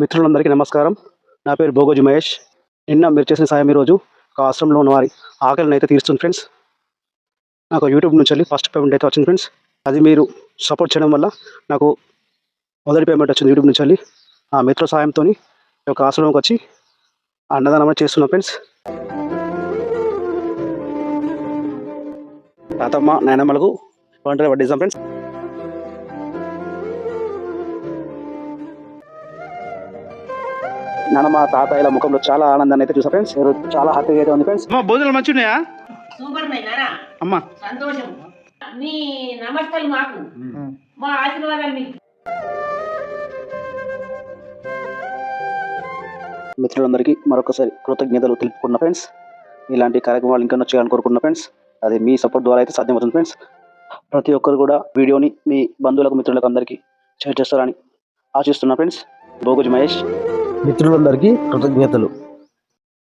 మిత్రులందరికీ నమస్కారం. నా పేరు భోగోజు మహేష్. నిన్న మీరు చేసిన సాయం ఈరోజు ఒక ఆశ్రమంలో ఉన్న వారి ఆకలిని అయితే తీరుస్తుంది ఫ్రెండ్స్. నాకు యూట్యూబ్ నుంచి వెళ్ళి ఫస్ట్ పేమెంట్ అయితే వచ్చింది ఫ్రెండ్స్. అది మీరు సపోర్ట్ చేయడం వల్ల నాకు మొదటి పేమెంట్ వచ్చింది యూట్యూబ్ నుంచి వెళ్ళి. ఆ మిత్రుల సాయంతో ఈ యొక్క ఆశ్రమంకి వచ్చి అన్నదానం చేస్తున్నాం ఫ్రెండ్స్. తాతమ్మ నాయనమ్మలకు వంటలు వడ్డిస్తాం ఫ్రెండ్స్. నానమ్మ తాతయ్యల ముఖంలో చాలా ఆనందాన్ని అయితే చూసా. ఫ్రెండ్స్ ఈరోజు చాలా హ్యాపీగా అయితే ఉంది. ఫ్రెండ్స్ అమ్మా భోజనాలు మంచిగా ఉన్నాయా సూపర్ అమ్మా. సంతోషం. మీ నమస్తలు మాకు. మా ఆశీర్వాదాలు మీకు. మిత్రులందరికీ మరొకసారి కృతజ్ఞతలు తెలుపుకున్న ఫ్రెండ్స్ ఇలాంటి కార్యక్రమాలు ఇంకా చేయాలని కోరుకున్న ఫ్రెండ్స్ అది మీ సపోర్ట్ ద్వారా అయితే సాధ్యమవుతుంది ఫ్రెండ్స్. ప్రతి ఒక్కరు కూడా వీడియోని మీ బంధువులకు మిత్రులకు అందరికీ షేర్ చేస్తారని ఆశిస్తున్నా ఫ్రెండ్స్. భోగుజు మహేష్. మిత్రులందరికీ కృతజ్ఞతలు.